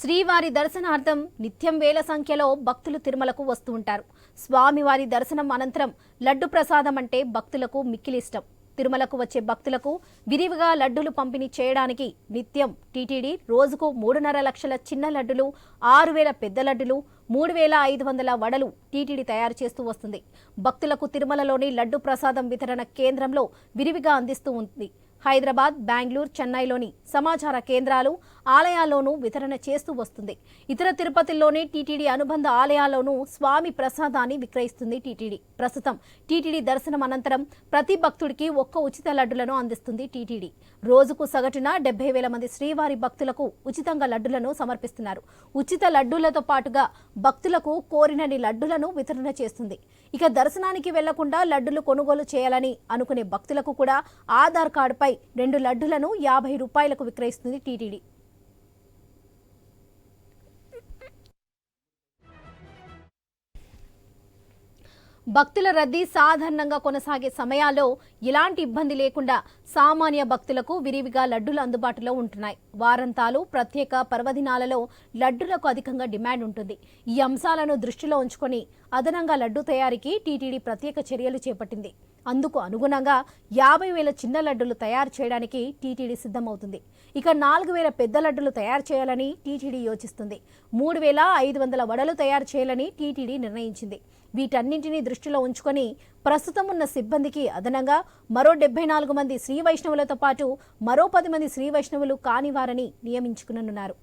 శ్రీవారి దర్శనార్థం నిత్యం వేల సంఖ్యలో భక్తులు తిరుమలకు వస్తూ ఉంటారు. స్వామివారి దర్శనం అనంతరం లడ్డు ప్రసాదం అంటే భక్తులకు మిక్కిలిష్టం. తిరుమలకు వచ్చే భక్తులకు విరివిగా లడ్డులు పంపిణీ చేయడానికి నిత్యం టీటీడీ రోజుకు మూడున్నర లక్షల చిన్న లడ్డులు ఆరు వేల పెద్ద లడ్డులు మూడు వేల ఐదు వందల వడలు టీటీడీ తయారు చేస్తూ వస్తుంది. భక్తులకు తిరుమలలోని లడ్డు ప్రసాదం వితరణ కేంద్రంలో విరివిగా అందిస్తూ ఉంది. హైదరాబాద్ బెంగళూరు చెన్నైలోని సమాచార కేంద్రాలు ఆలయాల్లోనూ వితరణ చేస్తూ వస్తుంది. ఇతర తిరుపతిలోని టీటీడీ అనుబంధ ఆలయాల్లోనూ స్వామి ప్రసాదాన్ని విక్రయిస్తుంది టీటీడీ. ప్రస్తుతం టీటీడీ దర్శనం అనంతరం ప్రతి భక్తుడికి ఒక్క ఉచిత లడ్డులను అందిస్తుంది టీటీడీ. రోజుకు సగటున డెబ్బై వేల మంది శ్రీవారి భక్తులకు ఉచితంగా లడ్డులను సమర్పిస్తున్నారు. ఉచిత లడ్డూలతో పాటుగా భక్తులకు కోరినని లడ్డులను వితరణ చేస్తుంది. ఇక దర్శనానికి వెళ్ళకుండా లడ్డులు కొనుగోలు చేయాలని అనుకునే భక్తులకు కూడా ఆధార్ కార్డుపై రెండు లడ్డులను యాభై రూపాయలకు విక్రయిస్తుంది టీటీడీ. భక్తుల రద్దీ సాధారణంగా కొనసాగే సమయాల్లో ఎలాంటి ఇబ్బంది లేకుండా సామాన్య భక్తులకు విరివిగా లడ్డులు అందుబాటులో ఉంటున్నాయి. వారంతాలు ప్రత్యేక పర్వదినాలలో లడ్డులకు అధికంగా డిమాండ్ ఉంటుంది. ఈ అంశాలను దృష్టిలో ఉంచుకొని అదనంగా లడ్డు తయారీకి టీటీడీ ప్రత్యేక చర్యలు చేపట్టింది. అందుకు అనుగుణంగా యాభై వేల చిన్న లడ్డులు తయారు చేయడానికి టీటీడీ సిద్ధమవుతుంది. ఇక నాలుగు వేల పెద్ద లడ్డులు తయారు చేయాలని టీటీడీ యోచిస్తుంది. మూడు వేల ఐదు వందల వడలు తయారు చేయాలని టీటీడీ నిర్ణయించింది. వీటన్నింటినీ దృష్టిలో ఉంచుకొని ప్రస్తుతం ఉన్న సిబ్బందికి అదనంగా మరో డెబ్బై నాలుగు మంది శ్రీ వైష్ణవులతో పాటు మరో పది మంది శ్రీ వైష్ణవులు కానివారని నియమించుకునున్నారు